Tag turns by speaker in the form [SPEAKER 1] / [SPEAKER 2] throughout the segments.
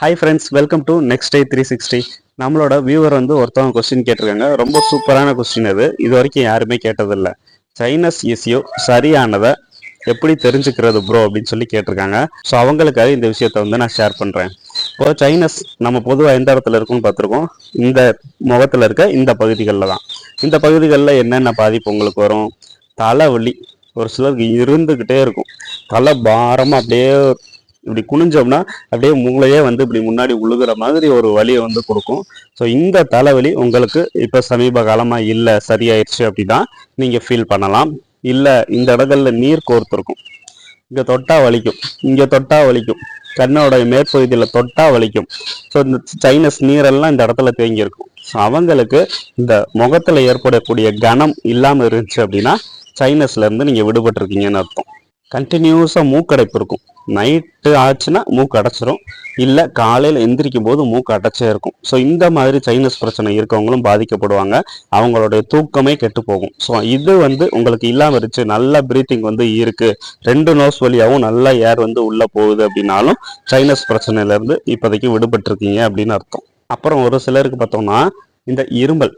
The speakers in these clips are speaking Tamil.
[SPEAKER 1] Hi friends welcome to next day three sixty நம்மளோட வியூவர் வந்து ஒருத்தவங்க கொஸ்டின் கேட்டிருக்காங்க. ரொம்ப சூப்பரான கொஸ்டின் அது இது வரைக்கும் யாருமே கேட்டதில்லை. சைனஸ் இஸ்யூ சரியானதை எப்படி தெரிஞ்சுக்கிறது ப்ரோ அப்படின்னு சொல்லி கேட்டிருக்காங்க. ஸோ அவங்களுக்காக இந்த விஷயத்த வந்து நான் ஷேர் பண்ணுறேன் இப்போ சைனஸ் நம்ம பொதுவாக எந்த இடத்துல இருக்குன்னு பார்த்துருக்கோம். இந்த முகத்தில் இருக்க இந்த பகுதிகளில் தான். இந்த பகுதிகளில் என்னென்ன பாதிப்பு உங்களுக்கு வரும்? தலைவலி ஒரு சிலருக்கு இருந்துக்கிட்டே இருக்கும். தலை பாரமாக அப்படியே இப்படி குனிஞ்சோம்னா அப்படியே மூளையே வந்து இப்படி முன்னாடி உழுகுற மாதிரி ஒரு வலியை வந்து கொடுக்கும். ஸோ இந்த தலைவலி உங்களுக்கு இப்போ சமீப காலமாக இல்லை சரியாயிடுச்சு அப்படின்னா நீங்கள் ஃபீல் பண்ணலாம். இல்லை இந்த இடங்கள்ல நீர் கோர்த்துருக்கும். இங்கே தொட்டா வலிக்கும். இங்கே தொட்டா வலிக்கும். கண்ணோட மேற்பகுதியில் தொட்டா வலிக்கும். ஸோ இந்த சைனஸ் நீரெல்லாம் இந்த இடத்துல தேங்கியிருக்கும். ஸோ அவங்களுக்கு இந்த முகத்தில் ஏற்படக்கூடிய கனம் இல்லாமல் இருந்துச்சு அப்படின்னா சைனஸ்லேருந்து நீங்கள் விடுபட்டிருக்கீங்கன்னு அர்த்தம். கண்டினியூஸாக மூக்கடைப்பு இருக்கும். நைட்டு ஆச்சுன்னா மூக்கு அடைச்சிரும் இல்லை காலையில் எந்திரிக்கும் போது மூக்கு அடைச்சே இருக்கும். ஸோ இந்த மாதிரி சைனஸ் பிரச்சனை இருக்கவங்களும் பாதிக்கப்படுவாங்க. அவங்களுடைய தூக்கமே கெட்டு போகும். ஸோ இது வந்து உங்களுக்கு இல்லாமல் இருந்துச்சு. நல்ல பிரீத்திங் வந்து இருக்குது ரெண்டு நோஸ் வழியாகவும் நல்லா ஏர் வந்து உள்ளே போகுது அப்படின்னாலும் சைனஸ் பிரச்சனையிலேருந்து இப்போதைக்கு விடுபட்டிருக்கீங்க அப்படின்னு அர்த்தம். அப்புறம் ஒரு சிலருக்கு பார்த்தோம்னா இந்த இருமல்.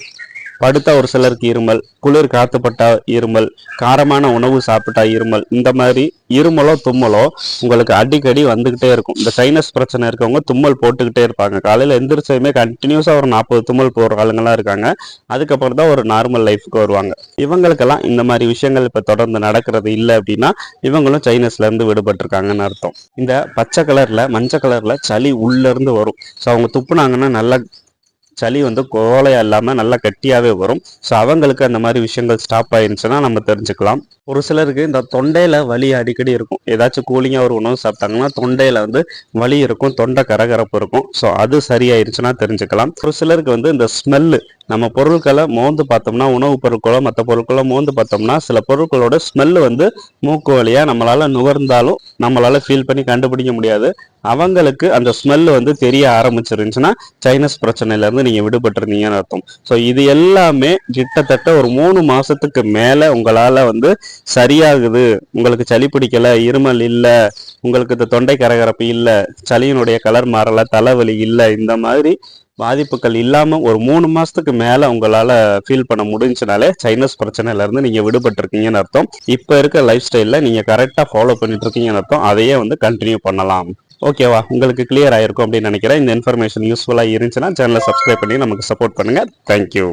[SPEAKER 1] படுத்தா ஒரு சிலருக்கு இருமல் குளிர் காத்துப்பட்டா இருமல் காரமான உணவு சாப்பிட்டா இருமல் இந்த மாதிரி இருமலோ தும்மலோ உங்களுக்கு அடிக்கடி வந்துகிட்டே இருக்கும். இந்த சைனஸ் பிரச்சனை இருக்கவங்க தும்மல் போட்டுக்கிட்டே இருப்பாங்க. காலையில எந்திரிச்சதுமே கண்டினியூஸா ஒரு நாற்பது தும்மல் போடுற ஆளுங்களாம் இருக்காங்க. அதுக்கப்புறம் தான் ஒரு நார்மல் லைஃப்க்கு வருவாங்க. இவங்களுக்கெல்லாம் இந்த மாதிரி விஷயங்கள் இப்ப தொடர்ந்து நடக்கிறது இல்லை அப்படின்னா இவங்களும் சைனஸ்ல இருந்து விடுபட்டிருக்காங்கன்னு அர்த்தம். இந்த பச்சை கலர்ல மஞ்சள் கலர்ல சளி உள்ள இருந்து வரும். ஸோ அவங்க துப்புனாங்கன்னா நல்லா சளி வந்து கோலையாக இல்லாமல் நல்லா கட்டியாகவே வரும். ஸோ அவங்களுக்கு அந்த மாதிரி விஷயங்கள் ஸ்டாப் ஆயிருந்துச்சுன்னா நம்ம தெரிஞ்சுக்கலாம். ஒரு சிலருக்கு இந்த தொண்டையில் வலி அடிக்கடி இருக்கும். ஏதாச்சும் கூலிங்காக ஒரு உணவு சாப்பிட்டாங்கன்னா தொண்டையில் வந்து வலி இருக்கும் தொண்டை கரகரப்பு இருக்கும். ஸோ அது சரியாயிருச்சுன்னா தெரிஞ்சுக்கலாம். ஒரு சிலருக்கு வந்து இந்த ஸ்மெல்லு நம்ம பொருட்களை மோந்து பார்த்தோம்னா உணவுப் பொருட்களோ மற்ற பொருட்களோ மோந்து பார்த்தோம்னா சில பொருட்களோட ஸ்மெல்லு வந்து மூக்கு வழியாக நம்மளால் நுகர்ந்தாலும் நம்மளால் ஃபீல் பண்ணி கண்டுபிடிக்க முடியாது. அவங்களுக்கு அந்த ஸ்மெல் வந்து தெரிய ஆரம்பிச்சிருந்துச்சுன்னா சைனஸ் பிரச்சனையிலேருந்து நீங்கள் விடுபட்டிருந்தீங்கன்னு அர்த்தம். ஸோ இது எல்லாமே கிட்டத்தட்ட ஒரு மூணு மாதத்துக்கு மேலே உங்களால் வந்து சரியாகுது. உங்களுக்கு சளி பிடிக்கல இருமல் இல்லை உங்களுக்கு இந்த தொண்டை கரகரப்பு இல்லை சளியினுடைய கலர் மாறலை தலைவலி இல்லை இந்த மாதிரி பாதிப்புகள் இல்லாம ஒரு மூணு மாசத்துக்கு மேல உங்களால ஃபீல் பண்ண முடிஞ்சுனாலே சைனஸ் பிரச்சனையில இருந்து நீங்க விடுபட்டிருக்கீங்கன்னு அர்த்தம். இப்ப இருக்க லைஃப் ஸ்டைலில் நீங்க கரெக்டா ஃபாலோ பண்ணிட்டு இருக்கீங்கன்னு அர்த்தம். அதையே வந்து கண்டினியூ பண்ணலாம். ஓகேவா உங்களுக்கு கிளியர் ஆயிருக்கும் அப்படின்னு நினைக்கிறேன். இந்த இன்ஃபர்மேஷன் யூஸ்ஃபுல்லா இருந்துச்சுன்னா சேனலை சப்ஸ்கிரைப் பண்ணி நமக்கு சப்போர்ட் பண்ணுங்க. தேங்க்யூ